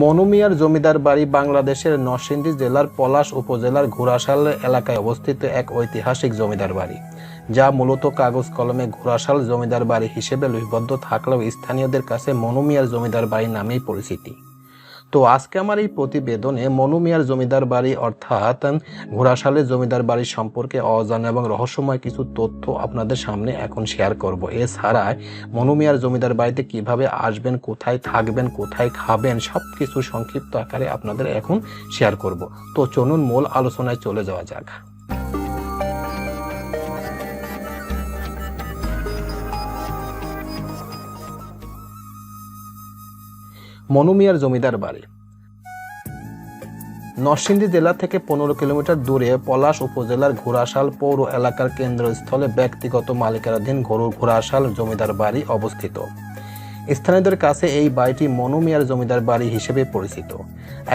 মনুমিয়ার জমিদার বাড়ি বাংলাদেশের নরসিংদী জেলার পলাশ উপজেলার ঘোড়াশাল এলাকায় অবস্থিত এক ঐতিহাসিক জমিদার বাড়ি, যা মূলত কাগজ কলমে ঘোড়াশাল জমিদার বাড়ি হিসেবে লিপিবদ্ধ থাকলেও স্থানীয়দের কাছে মনুমিয়ার জমিদার বাড়ি নামেই পরিচিতি। তো আজকে আমার এই প্রতিবেদনে মনুমিয়ার জমিদার বাড়ি অর্থাৎ ঘোড়াশালের জমিদার বাড়ি সম্পর্কে অজানা এবং রহস্যময় কিছু তথ্য আপনাদের সামনে এখন শেয়ার করব। এছাড়া মনুমিয়ার জমিদার বাড়িতে কীভাবে আসবেন, কোথায় থাকবেন, কোথায় খাবেন সব কিছু সংক্ষিপ্ত আকারে আপনাদের এখন শেয়ার করব। তো চলুন মূল আলোচনায় চলে যাওয়া যাক। মনুমিয়ার জমিদার বাড়ি। নরসিংদী জেলা থেকে পনেরো কিলোমিটার দূরে পলাশ উপজেলার ঘোড়াশাল পৌর এলাকার কেন্দ্রস্থলে ব্যক্তিগত মালিকানাধীন গরুর ঘোড়াশাল জমিদার বাড়ি অবস্থিত। স্থানীয়দের কাছে এই বাড়িটি মনুমিয়ার জমিদার বাড়ি হিসেবে পরিচিত।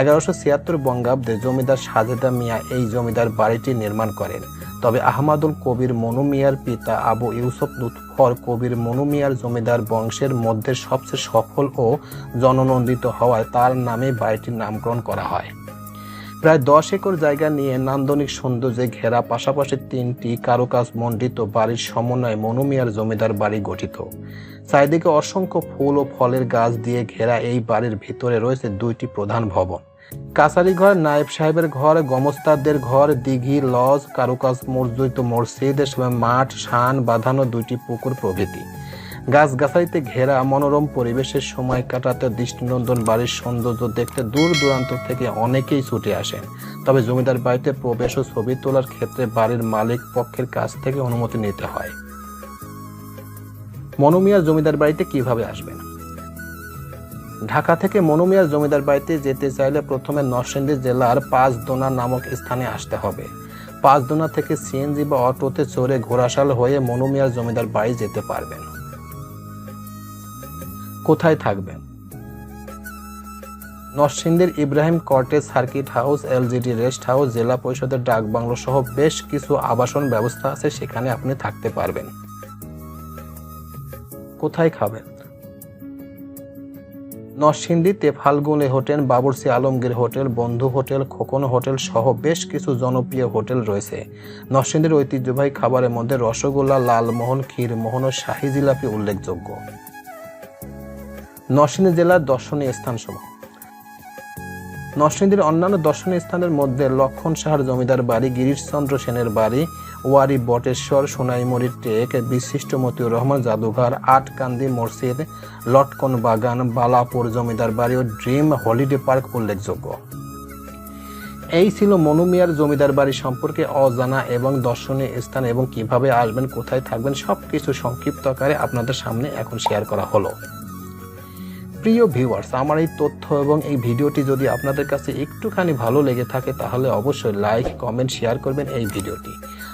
এগারোশো ছিয়াত্তর বঙ্গাব্দে জমিদার সাজেদা মিয়া এই জমিদার বাড়িটি নির্মাণ করেন। তবে আহমাদুল কবির মনুমিয়ার পিতা আবু ইউসুফ লুৎফর কবির মনুমিয়ার জমিদার বংশের মধ্যে সবচেয়ে সফল ও জননন্দিত হওয়ায় তার নামে বাড়িটির নামকরণ করা হয়। প্রায় দশ একর জায়গা নিয়ে নান্দনিক সৌন্দর্যে ঘেরা পাশাপাশি তিনটি কারুকাজ মণ্ডিত বাড়ির সমন্বয়ে মনু মিয়ার জমিদার বাড়ি গঠিত। চারিদিকে অসংখ্য ফুল ও ফলের গাছ দিয়ে ঘেরা এই বাড়ির ভিতরে রয়েছে দুইটি প্রধান ভবন। কাছারি ঘর নায়েব সাহেবের ঘর, গমস্তাদের ঘর, দিঘি, লজ, কারুকাজ, মসজিদ মসজিদ মাঠ, শান, বাঁধানো দুইটি পুকুর প্রভৃতি। গাছগাছালিতে ঘেরা মনোরম পরিবেশের সময় কাটাতে দৃষ্টিনন্দন বাড়ির সৌন্দর্য দেখতে দূর দূরান্ত থেকে অনেকেই ছুটে আসেন। তবে জমিদার বাড়িতে প্রবেশ ও ছবি তোলার ক্ষেত্রে বাড়ির মালিক পক্ষের কাছ থেকে অনুমতি নিতে হয়। মনুমিয়ার জমিদার বাড়িতে কীভাবে আসবেন? ঢাকা থেকে মনুমিয়ার জমিদার বাড়িতে যেতে চাইলে প্রথমে নরসিংদী জেলার পাঁচদোনা নামক স্থানে আসতে হবে। পাঁচদোনা থেকে সিএনজি বা অটোতে চড়ে ঘোড়াশাল হয়ে মনুমিয়ার জমিদার বাড়ি যেতে পারবেন। কোথায় থাকবেন? নরসিংদীর Ibrahim cottage circuit house, LGED rest house, জেলা পরিষদের ডাক বাংলো সহ বেশ কিছু আবাসন ব্যবস্থা আছে, সেখানে আপনি থাকতে পারবেন। কোথায় খাবেন? নরসিংদীতে ফাল্গুনে হোটেল, বাবরসি আলমগীর হোটেল, বন্ধু হোটেল, খোকন হোটেল সহ বেশ কিছু জনপ্রিয় হোটেল রয়েছে। নরসিংদীর ঐতিহ্যবাহী খাবারের মধ্যে রসগোল্লা, লালমোহন, ক্ষীরমোহন ও শাহী জিলাপি উল্লেখযোগ্য। নরসিংদী জেলার দর্শনীয় স্থানসমূহ। নরসিংদীর অন্যান্য দর্শনীয় স্থানের মধ্যে লক্ষণ সাহার জমিদার বাড়ি, গিরিশচন্দ্র সেনের বাড়ি ওয়ারি বটেশ্বর সোনাইমুড়ি টেক, বিশিষ্ট মতিউর রহমান জাদুঘর, আটকান্দি মসজিদ, লটকন বাগান, বালাপুর জমিদার বাড়ি ও ড্রিম হলিডে পার্ক উল্লেখযোগ্য। এই ছিল মনুমিয়ার জমিদার বাড়ি সম্পর্কে অজানা এবং দর্শনীয় স্থান এবং কীভাবে আসবেন, কোথায় থাকবেন, সবকিছু সংক্ষিপ্ত আকারে আপনাদের সামনে এখন শেয়ার করা হলো। প্রিয় ভিউয়ার্স, আমার এই তথ্য এবং এই ভিডিওটি যদি আপনাদের কাছে একটুখানি ভালো লেগে থাকে, তাহলে অবশ্যই লাইক, কমেন্ট, শেয়ার করবেন এই ভিডিওটি।